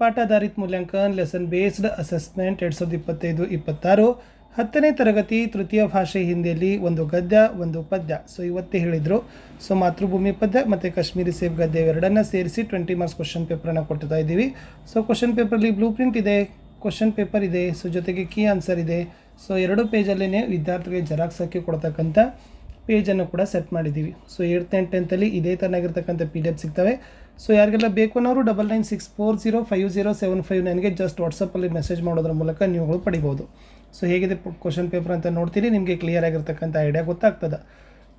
ಪಾಠಾಧಾರಿತ ಮೂಲ್ಯಾಂಕನ್ lesson based assessment ಎರಡು ಸಾವಿರದ ಇಪ್ಪತ್ತೈದು, ಇಪ್ಪತ್ತಾರು. ಹತ್ತನೇ ತರಗತಿ ತೃತೀಯ ಭಾಷೆ ಹಿಂದಿಯಲ್ಲಿ ಒಂದು ಗದ್ಯ, ಒಂದು ಪದ್ಯ. ಸೊ ಇವತ್ತೇ ಹೇಳಿದರು. ಸೊ ಮಾತೃಭೂಮಿ ಪದ್ಯ ಮತ್ತು ಕಾಶ್ಮೀರಿ ಸೇಫ್ ಗದ್ಯ ಎರಡನ್ನ ಸೇರಿಸಿ ಟ್ವೆಂಟಿ ಮಾರ್ಕ್ಸ್ ಕ್ವಶನ್ ಪೇಪರನ್ನು ಕೊಡ್ತಾ ಇದ್ದೀವಿ. ಸೊ ಕ್ವಶನ್ ಪೇಪರಲ್ಲಿ ಬ್ಲೂ ಪ್ರಿಂಟ್ ಇದೆ ಕ್ವಶನ್ ಪೇಪರ್ ಇದೆ ಸೊ ಜೊತೆಗೆ ಕೀ ಆನ್ಸರ್ ಇದೆ. ಸೊ ಎರಡು ಪೇಜಲ್ಲೇ ವಿದ್ಯಾರ್ಥಿಗಳಿಗೆ ಜೆರಾಕ್ಸ್ ಹಾಕಿ ಕೊಡ್ತಕ್ಕಂಥ ಪೇಜನ್ನು ಕೂಡ ಸೆಟ್ ಮಾಡಿದ್ದೀವಿ. ಸೊ ಏಯ್ತ್ ಆ್ಯಂಡ್ ಟೆಂತಲ್ಲಿ ಇದೇ ಥರನಾಗಿರ್ತಕ್ಕಂಥ ಪಿ ಡಿ ಎಫ್ ಸಿಗ್ತವೆ. ಸೊ ಯಾರಿಗೆಲ್ಲ ಬೇಕು ಅನ್ನೋರು double nine six four zero five zero seven five ನನಗೆ ಜಸ್ಟ್ ವಾಟ್ಸಪ್ಪಲ್ಲಿ ಮೆಸೇಜ್ ಮಾಡೋದ್ರ ಮೂಲಕ ನೀವುಗಳು ಪಡಿಬೋದು. ಸೊ ಹೇಗಿದೆ ಕ್ವಶನ್ ಪೇಪರ್ ಅಂತ ನೋಡ್ತೀರಿ, ನಿಮಗೆ ಕ್ಲಿಯರ್ ಆಗಿರ್ತಕ್ಕಂಥ ಐಡಿಯಾ ಗೊತ್ತಾಗ್ತದೆ.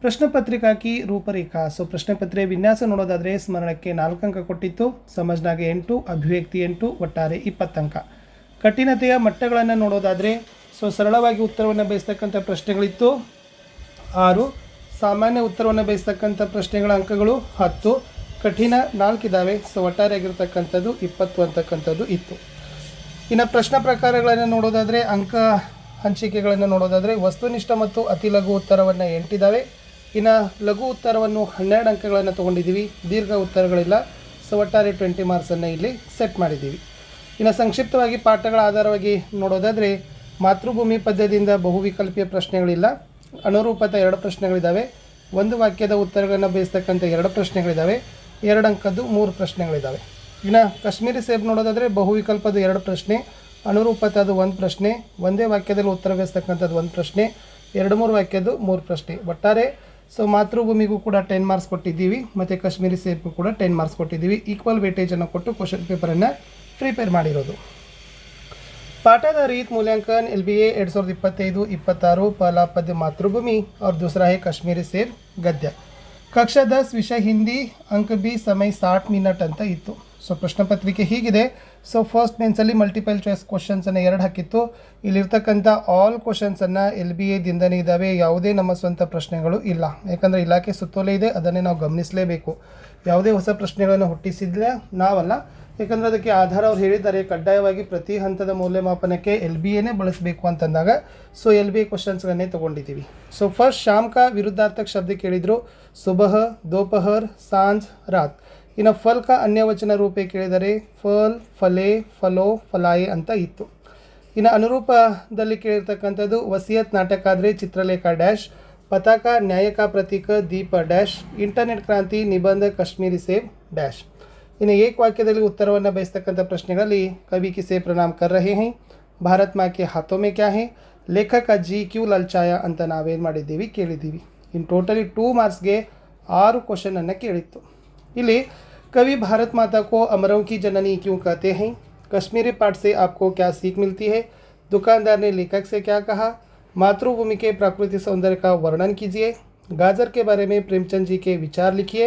ಪ್ರಶ್ನೆ ಪತ್ರಿಕಾಕಿ ರೂಪರೇಖಾ. ಸೊ ಪ್ರಶ್ನೆ ಪತ್ರಿಕೆ ವಿನ್ಯಾಸ ನೋಡೋದಾದರೆ ಸ್ಮರಣಕ್ಕೆ ನಾಲ್ಕು ಅಂಕ ಕೊಟ್ಟಿತ್ತು. ಸಮಜ್ನಾಗೆ ಎಂಟು, ಅಭಿವ್ಯಕ್ತಿ ಎಂಟು, ಒಟ್ಟಾರೆ ಇಪ್ಪತ್ತಂಕ ಕಠಿಣತೆಯ ಮಟ್ಟಗಳನ್ನು ನೋಡೋದಾದರೆ ಸೊ ಸರಳವಾಗಿ ಉತ್ತರವನ್ನು ಬಯಸ್ತಕ್ಕಂಥ ಪ್ರಶ್ನೆಗಳಿತ್ತು. ಆರು, ಸಾಮಾನ್ಯ ಉತ್ತರವನ್ನು ಬಯಸ್ತಕ್ಕಂಥ ಪ್ರಶ್ನೆಗಳ ಅಂಕಗಳು ಹತ್ತು. ಕಠಿಣ ನಾಲ್ಕಿದ್ದಾವೆ ಸೊ ಒಟ್ಟಾರೆಯಾಗಿರ್ತಕ್ಕಂಥದ್ದು ಇಪ್ಪತ್ತು ಅಂತಕ್ಕಂಥದ್ದು ಇತ್ತು. ಇನ್ನು ಪ್ರಶ್ನೆ ಪ್ರಕಾರಗಳನ್ನು ನೋಡೋದಾದರೆ, ಅಂಕ ಹಂಚಿಕೆಗಳನ್ನು ನೋಡೋದಾದರೆ, ವಸ್ತುನಿಷ್ಠ ಮತ್ತು ಅತಿ ಲಘು ಉತ್ತರವನ್ನು ಎಂಟಿದ್ದಾವೆ ಇನ್ನು ಲಘು ಉತ್ತರವನ್ನು ಹನ್ನೆರಡು ಅಂಕಗಳನ್ನು ತೊಗೊಂಡಿದ್ದೀವಿ, ದೀರ್ಘ ಉತ್ತರಗಳಿಲ್ಲ, ಸೊ ಒಟ್ಟಾರೆ ಟ್ವೆಂಟಿ ಮಾರ್ಕ್ಸನ್ನು ಇಲ್ಲಿ ಸೆಟ್ ಮಾಡಿದ್ದೀವಿ. ಇನ್ನು ಸಂಕ್ಷಿಪ್ತವಾಗಿ ಪಾಠಗಳ ಆಧಾರವಾಗಿ ನೋಡೋದಾದರೆ, ಮಾತೃಭೂಮಿ ಪದ್ಯದಿಂದ ಬಹುವಿಕಲ್ಪೀಯ ಪ್ರಶ್ನೆಗಳಿಲ್ಲ, ಅನುರೂಪದ ಎರಡು ಪ್ರಶ್ನೆಗಳಿದ್ದಾವೆ ಒಂದು ವಾಕ್ಯದ ಉತ್ತರಗಳನ್ನು ಬಯಸ್ತಕ್ಕಂಥ ಎರಡು ಪ್ರಶ್ನೆಗಳಿದ್ದಾವೆ ಎರಡು ಅಂಕದ್ದು ಮೂರು ಪ್ರಶ್ನೆಗಳಿದ್ದಾವೆ ಇನ್ನು ಕಾಶ್ಮೀರಿ ಸೇಬ್ ನೋಡೋದಾದರೆ ಬಹುವಿಕಲ್ಪದ ಎರಡು ಪ್ರಶ್ನೆ ಅನುರೂಪತಾದ ಒಂದು ಪ್ರಶ್ನೆ, ಒಂದೇ ವಾಕ್ಯದಲ್ಲಿ ಉತ್ತರ ಉತ್ತರವಿಸ್ತಕ್ಕಂಥದ್ದು ಒಂದು ಪ್ರಶ್ನೆ, ಎರಡು ಮೂರು ವಾಕ್ಯದ್ದು ಮೂರು ಪ್ರಶ್ನೆ. ಒಟ್ಟಾರೆ, ಸೊ ಮಾತೃಭೂಮಿಗೂ ಕೂಡ ಟೆನ್ ಮಾರ್ಕ್ಸ್ ಕೊಟ್ಟಿದ್ದೀವಿ, ಮತ್ತು ಕಾಶ್ಮೀರಿ ಸೇಬ್ಗೂ ಕೂಡ ಟೆನ್ ಮಾರ್ಕ್ಸ್ ಕೊಟ್ಟಿದ್ದೀವಿ. ಈಕ್ವಲ್ ವೇಟೇಜನ್ನು ಕೊಟ್ಟು ಕ್ವಶನ್ ಪೇಪರನ್ನು ಪ್ರಿಪೇರ್ ಮಾಡಿರೋದು. ಪಾಠದ ರೀತ್ ಮೂಲ್ಯಾಂಕನ್, ಎಲ್ ಬಿ ಎ ಎರಡು ಸಾವಿರದ ಇಪ್ಪತ್ತೈದು, ಇಪ್ಪತ್ತಾರು ಪಲಾಪದ್ಯ ಮಾತೃಭೂಮಿ, ಅವ್ರ ದೂಸರಾ ಹೇ ಕಾಶ್ಮೀರಿ ಸೇರ್ ಗದ್ಯ. ಕಕ್ಷಾ ದಸ್ ವಿಷಯ ಹಿಂದಿ ಅಂಕ ಬಿ ಸಮಯ ಸಾಟ್ ಮಿನಟ್ ಅಂತ ಇತ್ತು. ಸೊ ಪ್ರಶ್ನೆ ಪತ್ರಿಕೆ ಹೀಗಿದೆ. ಸೊ ಫಸ್ಟ್ ಮೇನ್ಸಲ್ಲಿ ಮಲ್ಟಿಪಲ್ ಚಾಯ್ಸ್ ಕ್ವಶನ್ಸನ್ನು ಎರಡು ಹಾಕಿತ್ತು. ಇಲ್ಲಿರ್ತಕ್ಕಂಥ ಆಲ್ ಕ್ವಶನ್ಸನ್ನು ಎಲ್ ಬಿ ಎದಿಂದನೇ ಇದ್ದಾವೆ ಯಾವುದೇ ನಮ್ಮ ಸ್ವಂತ ಪ್ರಶ್ನೆಗಳು ಇಲ್ಲ. ಯಾಕಂದರೆ ಇಲಾಖೆ ಸುತ್ತೋಲೆ ಇದೆ, ಅದನ್ನೇ ನಾವು ಗಮನಿಸಲೇಬೇಕು. ಯಾವುದೇ ಹೊಸ ಪ್ರಶ್ನೆಗಳನ್ನು ಹುಟ್ಟಿಸಿದ್ರೆ ನಾವಲ್ಲ. ಯಾಕಂದರೆ ಅದಕ್ಕೆ ಆಧಾರ ಅವ್ರು ಹೇಳಿದ್ದಾರೆ, ಕಡ್ಡಾಯವಾಗಿ ಪ್ರತಿ ಹಂತದ ಮೌಲ್ಯಮಾಪನಕ್ಕೆ ಎಲ್ ಬಿ ಎನೇ ಬಳಸಬೇಕು ಅಂತಂದಾಗ ಸೊ ಎಲ್ ಬಿ ಎ ಕ್ವಶನ್ಸ್ಗಳನ್ನೇ ತೊಗೊಂಡಿದ್ದೀವಿ. ಸೊ ಫಸ್ಟ್ ಶಾಮ್ಕ ವಿರುದ್ಧಾರ್ಥಕ ಶಬ್ದ ಕೇಳಿದರು. ಸುಬಹ ದೋಪಹರ್, ಸಾಂಜ್, ರಾತ್. ಇನ್ನು ಫಲ್ಕ ಅನ್ಯವಚನ ರೂಪೆ ಕೇಳಿದರೆ ಫಲ್, ಫಲೆ, ಫಲೋ, ಫಲಾಯೆ ಅಂತ ಇತ್ತು. ಇನ್ನು ಅನುರೂಪದಲ್ಲಿ ಕೇಳಿರ್ತಕ್ಕಂಥದ್ದು ವಸಿಯತ್ ನಾಟಕ ಆದರೆ ಚಿತ್ರಲೇಖ ಡ್ಯಾಶ್, ಪತಾಕ ನ್ಯಾಯಕ ಪ್ರತೀಕ ದೀಪ ಡ್ಯಾಶ್, ಇಂಟರ್ನೆಟ್ ಕ್ರಾಂತಿ ನಿಬಂಧ ಕಾಶ್ಮೀರಿ ಸೇಬ್ ಡ್ಯಾಶ್. ಇನ್ನು ಏಕ ವಾಕ್ಯದಲ್ಲಿ ಉತ್ತರವನ್ನು ಬಯಸ್ತಕ್ಕಂಥ ಪ್ರಶ್ನೆಗಳಲ್ಲಿ ಕವಿ ಕಿಸೆ ಪ್ರಣಾಮ್ ಕರ್ ರಹೆ ಹೈ, ಭಾರತ್ ಮಾಕೆ ಹಾಥೋ ಕ್ಯಾ ಹೇ, ಲೇಖಕ ಜಿ ಕ್ಯೂ ಲಲ್ಚಾಯ ಅಂತ ನಾವೇನು ಮಾಡಿದ್ದೀವಿ ಕೇಳಿದ್ದೀವಿ. ಇನ್ನು ಟೋಟಲಿ ಟೂ ಮಾರ್ಕ್ಸ್ಗೆ ಆರು ಕ್ವಶನನ್ನು ಕೇಳಿತ್ತು ಇಲ್ಲಿ कवि भारत माता को अमरों की जननी क्यों कहते हैं कश्मीरी पाठ से आपको क्या सीख मिलती है दुकानदार ने लेखक से क्या कहा मातृभूमि के प्राकृतिक सौंदर्य का वर्णन कीजिए गाजर के बारे में प्रेमचंद जी के विचार लिखिए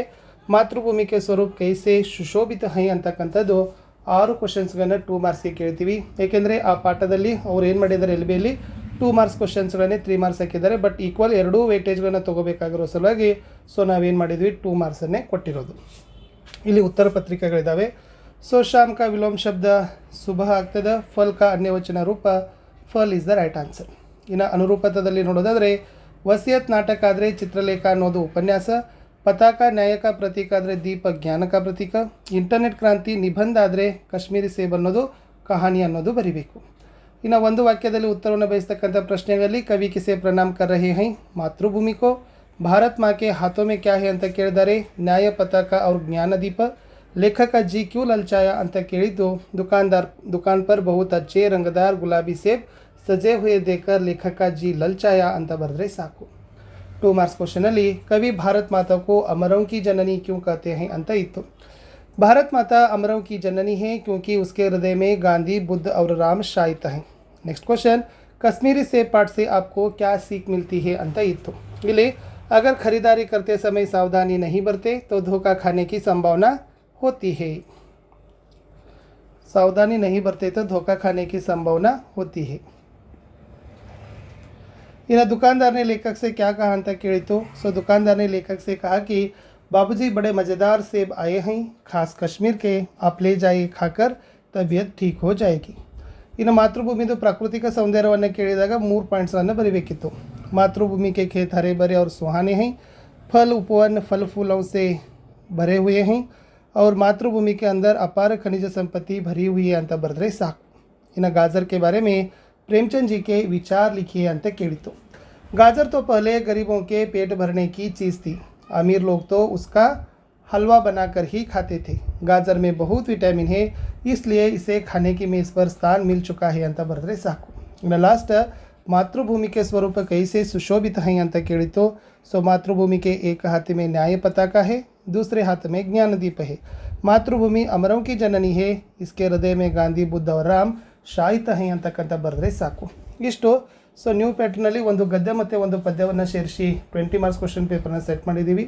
ಮಾತೃಭೂಮಿ ಕೆ ಸ್ವರೂಪ್ ಕೈಸೆ ಸುಶೋಭಿತ ಹೈ ಅಂತಕ್ಕಂಥದ್ದು ಆರು ಕ್ವಶನ್ಸ್ಗಳನ್ನ ಟೂ ಮಾರ್ಕ್ಸ್ಗೆ ಕೇಳ್ತೀವಿ ಏಕೆಂದರೆ ಆ ಪಾಠದಲ್ಲಿ ಅವ್ರು ಏನು ಮಾಡಿದ್ದಾರೆ ಎಲ್ ಬಿಯಲ್ಲಿ ಟೂ ಮಾರ್ಕ್ಸ್ ಕ್ವಶನ್ಸ್ಗಳನ್ನೇ ತ್ರೀ ಮಾರ್ಕ್ಸ್ ಹಾಕಿದ್ದಾರೆ ಬಟ್ ಈಕ್ವಲ್ ಎರಡೂ ವೇಟೇಜ್ಗಳನ್ನ ತೊಗೋಬೇಕಾಗಿರೋ ಸಲುವಾಗಿ ಸೊ ನಾವೇನು ಮಾಡಿದ್ವಿ? ಟೂ ಮಾರ್ಕ್ಸನ್ನೇ ಕೊಟ್ಟಿರೋದು. ಇಲ್ಲಿ ಉತ್ತರ ಪತ್ರಿಕೆಗಳಿದ್ದಾವೆ ಸೊ ಶಾಮ್ ವಿಲೋಮ ಶಬ್ದ ಸುಬಹ ಆಗ್ತದೆ, ಫಲ್ ಕಾ ಅನ್ಯವಚನ ರೂಪ, phal is the right answer ಇನ್ನು ಅನುರೂಪತದಲ್ಲಿ ನೋಡೋದಾದರೆ, ವಸಿಯತ್ ನಾಟಕ ಆದರೆ ಚಿತ್ರಲೇಖ ಅನ್ನೋದು ಉಪನ್ಯಾಸ, ಪತಾಕ ನ್ಯಾಯಕ ಪ್ರತೀಕ ಆದರೆ ದೀಪ ಜ್ಞಾನಕ ಪ್ರತೀಕ ಇಂಟರ್ನೆಟ್ ಕ್ರಾಂತಿ ನಿಬಂಧ ಆದರೆ ಕಾಶ್ಮೀರಿ ಸೇಬ್ ಅನ್ನೋದು, ಕಹಾನಿ ಅನ್ನೋದು ಬರಿಬೇಕು. ಇನ್ನು ಒಂದು ವಾಕ್ಯದಲ್ಲಿ ಉತ್ತರವನ್ನು ಬಯಸ್ತಕ್ಕಂಥ ಪ್ರಶ್ನೆಗಳಲ್ಲಿ ಕವಿ ಕಿಸೆ ಪ್ರಣಾಮ್ ಕರ್ ರಹೆ ಹೈ ಮಾತೃಭೂಮಿ ಕೋ ಭಾರತ್ ಮಾಕೆ ಹಾಥೋ ಮೇ ಕ್ಯಾ ಹೈ ಅಂತ ಕೇಳಿದ್ದಾರೆ ನ್ಯಾಯ ಪತಾಕ ಅವ್ರ ಜ್ಞಾನದೀಪ ಲೇಖಕ ಜಿ ಕ್ಯೂ ಲಲ್ಚಾಯ ಅಂತ ಕೇಳಿದ್ದು ದುಕಾನ್ದಾರ್ ದುಕಾನ್ ಪರ್ ಬಹುತ್ ಅಚ್ಚೆ ರಂಗದಾರ್ ಗುಲಾಬಿ ಸೇಬ್ ಸಜೆ ಹುಯೆ ದೇಕರ್ ಲೇಖಕ ಜಿ ಲಲ್ಚಾಯ ಅಂತ ಬರೆದ್ರೆ ಸಾಕು ಟೂ ಮಾರ್ಕ್ಸ್ ಕ್ವಶನಲ್ಲಿ ಕವಿ ಭಾರತ್ ಮಾತಾ को अमरों की जननी क्यों कहते हैं ಅಂತ ಇತ್ತು भारत माता अमरों की जननी है क्योंकि उसके हृदय में गांधी बुद्ध और राम शायित हैं नेक्स्ट क्वेश्चन कश्मीरी सेब पाठ से आपको क्या सीख मिलती है ಅಂತ ಇತ್ತು ಇಲ್ಲಿ अगर खरीदारी करते समय सावधानी नहीं बरते तो धोखा खाने की संभावना होती है सावधानी नहीं बरते तो धोखा खाने की संभावना होती है इन्हें दुकानदार ने लेखक से क्या कहा ಅಂತ ಕೇಳಿತು ಸೊ दुकानदार ने लेखक से कहा कि बाबूजी बड़े मज़ेदार सेब आए हैं खास कश्मीर के आप ले जाइए खाकर तबीयत ठीक हो जाएगी ಇನ್ನು ಮಾತೃಭೂಮಿದು ಪ್ರಾಕೃತಿಕ ಸೌಂದರ್ಯವನ್ನು ಕೇಳಿದಾಗ ಮೂರು ಪಾಯಿಂಟ್ಸನ್ನು ಬರೀಬೇಕಿತ್ತು मातृभूमि के खेत हरे भरे और सुहाने हैं फल उपवन फल फूलों से भरे हुए हैं और मातृभूमि के अंदर अपार खनिज संपत्ति भरी हुई है ಅಂತ ಬರೆದ್ರೆ ಸಾಕು ಇನ್ನು गाजर के बारे में प्रेमचंद जी के विचार लिखिए ಅಂತ ಕೇಳಿತು गाजर तो पहले गरीबों के पेट भरने की चीज़ थी अमीर लोग तो उसका हलवा बनाकर ही खाते थे गाजर में बहुत विटामिन है इसलिए इसे खाने की मेज़ पर स्थान मिल चुका है ಅಂತ ಬರೆದ್ರೆ ಸಾಕು ಇನ್ನು ಲಾಸ್ಟ್ मातृभूमि के स्वरूप कैसे सुशोभित हैं ಅಂತ ಕೇಳಿತು सो मातृभूमि के एक हाथ में न्याय पताका है दूसरे हाथ में ज्ञान दीप है मातृभूमि अमरों की जननी है इसके हृदय में ಗಾಂಧಿ ಬುದ್ಧ और ರಾಮ್ ಶಾಯಿತ ಹೈ ಅಂತಕ್ಕಂಥ ಬರೆದ್ರೆ ಸಾಕು ಇಷ್ಟು ಸೊ ನ್ಯೂ ಪ್ಯಾಟ್ರ್ನಲ್ಲಿ ಒಂದು ಗದ್ಯ ಮತ್ತು ಒಂದು ಪದ್ಯವನ್ನು ಸೇರಿಸಿ ಟ್ವೆಂಟಿ ಮಾರ್ಕ್ಸ್ ಕ್ವಶನ್ ಪೇಪರ್ನ ಸೆಟ್ ಮಾಡಿದ್ದೀವಿ